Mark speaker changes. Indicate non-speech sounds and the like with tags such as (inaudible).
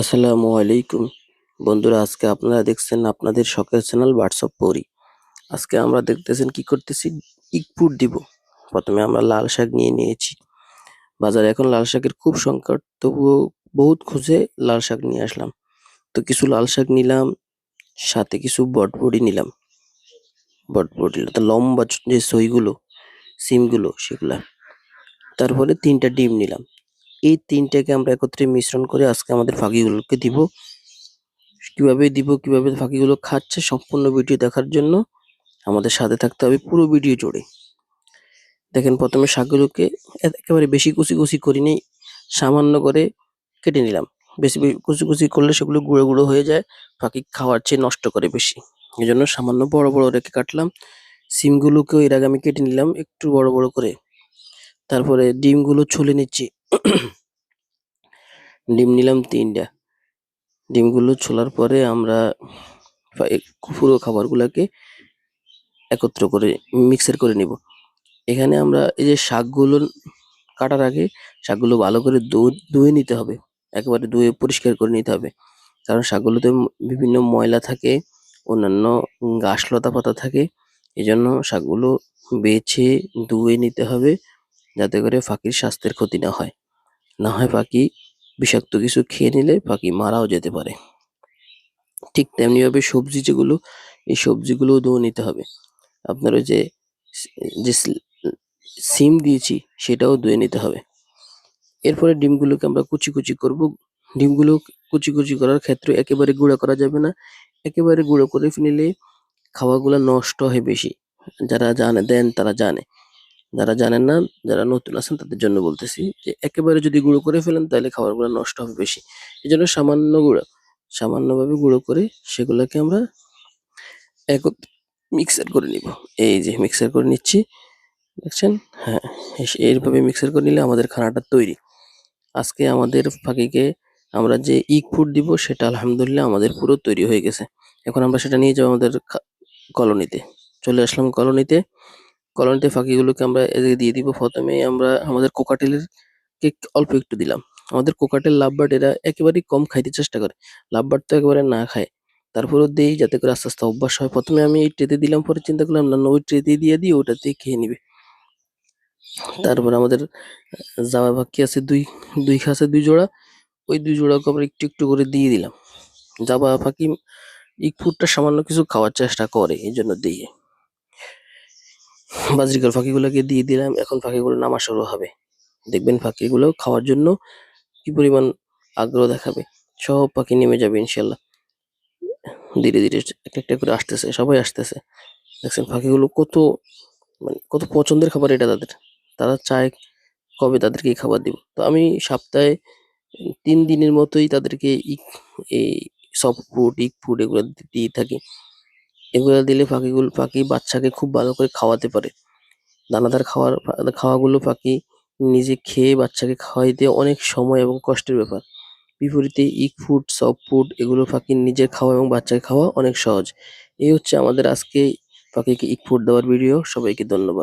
Speaker 1: আসসালামু আলাইকুম। বন্ধুরা, আজকে আপনারা দেখছেন আপনাদের শখের চ্যানেল হোয়াটসঅ্যাপ পড়ি আজকে আমরা দেখতেছেন কি করতেছি? ইকপুট দিব। প্রথমে আমরা লাল শাক নিয়ে নিয়েছি। বাজারে এখন লাল শাকের খুব সংকট, তবুও বহুত খুঁজে লাল শাক নিয়ে আসলাম। তো কিছু লাল শাক নিলাম, সাথে কিছু বটবড়ি নিলাম। বটবড়ি তো লম্বা যে সইগুলো, সিমগুলো, সেগুলা। তারপরে তিনটা ডিম নিলাম। এই তিনটাকে আমরা একত্রে মিশ্রণ করে আজকে আমাদের ফাঁকিগুলোকে দিব। কীভাবে দিব, কীভাবে ফাঁকিগুলো খাচ্ছে সম্পূর্ণ ভিডিও দেখার জন্য আমাদের সাথে থাকতে হবে পুরো ভিডিও জুড়ে। দেখেন প্রথমে শাকগুলোকে একেবারে বেশি কুচি কুচি করিনি, সামান্য করে কেটে নিলাম। বেশি কুচি কুচি করলে সেগুলো গুঁড়ো গুঁড়ো হয়ে যায়, ফাঁকি খাওয়ার চেয়ে নষ্ট করে বেশি। এই জন্য সামান্য বড় বড় রেখে কাটলাম। সিমগুলোকেও এর আগে আমি কেটে নিলাম একটু বড় বড় করে। তারপরে ডিমগুলো ছুলে নিচ্ছি। (coughs) ডিম নিলাম তিনটা। ডিমগুলো ছোলার পরে আমরা পুরো খাবারগুলোকে একত্র করে মিক্সার করে নিব। এখানে আমরা এই যে শাকগুলো কাটার আগে শাকগুলো ভালো করে ধুয়ে নিতে হবে। একেবারে ধুয়ে পরিষ্কার করে নিতে হবে। কারণ শাকগুলোতে বিভিন্ন ময়লা থাকে, অন্যান্য ঘাস লতা পাতা থাকে। জন্য শাকগুলো বেছে ধুয়ে নিতে হবে, যাতে করে ফাঁকির স্বাস্থ্যের ক্ষতি না হয়। না হয় পাখি বিষাক্ত কিছু খেয়ে নিলে পাখি মারাও যেতে পারে। ঠিক তেমনিভাবে সবজি যেগুলো, এই সবজিগুলোও ধুয়ে নিতে হবে। আপনার ওই যে যে সিম দিয়েছি সেটাও ধুয়ে নিতে হবে। এরপরে ডিমগুলোকে আমরা কুচি কুচি করব। ডিমগুলো কুচি কুচি করার ক্ষেত্রে একেবারে গুঁড়া করা যাবে না। একেবারে গুঁড়ো করে ফেললে খাওয়াগুলো নষ্ট হয় বেশি। যারা জানে, দেন তারা জানে। যারা জানেন না, যারা নতুন আছেন, তাদের জন্য বলতেছি যে, একেবারে যদি গুঁড়ো করে ফেলেন, তাহলে খাবারগুলো নষ্ট হবে বেশি। এই জন্য সামান্য গুঁড়ো, সামান্যভাবে গুঁড়ো করে সেগুলোকে আমরা এক মিক্সার করে নিব। এই যে মিক্সার করে নিচ্ছি, দেখছেন? হ্যাঁ এইভাবে মিক্সার করে নিলে আমাদের খানাটা তৈরি। আজকে আমাদের পাখিকে আমরা যে ইক ফুড দিব, সেটা আলহামদুলিল্লাহ আমাদের পুরো তৈরি হয়ে গেছে। এখন আমরা সেটা নিয়ে যাব আমাদের কলোনিতে। চলে আসলাম কলোনিতে। কলোনিতে পাখিগুলোকে আমরা এদিকে দিয়ে দিব। প্রথমে আমরা আমাদের কোকাটেলের কে অল্প একটু দিলাম। আমাদের কোকাটেল লাভবার্ড এরা একেবারেই কম খাইতে চেষ্টা করে। লাভবার্ড তো একেবারে না খায়। তারপরেও দেই যাতে করে আস্তে আস্তে অভ্যাস হয়। প্রথমে আমি এই ট্রেতে দিলাম পরে চিন্তা করলাম, না ওই ট্রেতে দিয়ে দিই, ওটাতেই খেয়ে নিবে। তারপর আমাদের জামা পাখি আছে দুই দুই খাঁচে দুই জোড়া। ওই দুই জোড়াকে আমরা একটু একটু করে দিয়ে দিলাম। জাবা পাখি ইক ফুডটা সামান্য কিছু খাওয়ার চেষ্টা করে, এই জন্য দিয়ে বাজরিকার পাখিগুলোকে দিয়ে দিলাম। এখন পাখিগুলো নামা শুরু হবে। দেখবেন পাখিগুলো খাওয়ার জন্য কি পরিমাণ আগ্রহ দেখাবে। সব পাখি নেমে যাবে ইনশাল্লাহ। ধীরে ধীরে একটা একটা করে আসতেছে, সবাই আসতেছে। দেখছেন পাখিগুলো কত মানে কত পছন্দের খাবার এটা তাদের। তারা চায় কবে তাদেরকে খাবার দিব। তো আমি সপ্তাহে তিন দিনের মতোই তাদেরকে এই সফট ফুড ইক ফুড এগুলো দিয়ে থাকি। এগুলো দিলে পাখিগুলো, পাখি বাচ্চাকে খুব ভালো করে খাওয়াতে পারে। দানাদার খাওয়ার, খাওয়াগুলো পাখি নিজে খেয়ে বাচ্চাকে খাওয়াইতে অনেক সময় এবং কষ্টের ব্যাপার। বিপরীতে ইক ফুড সফট ফুড এগুলো পাখি নিজের খাওয়া এবং বাচ্চাকে খাওয়া অনেক সহজ। এই হচ্ছে আমাদের আজকে পাখিকে ইক ফুড দেওয়ার ভিডিও সবাইকে ধন্যবাদ।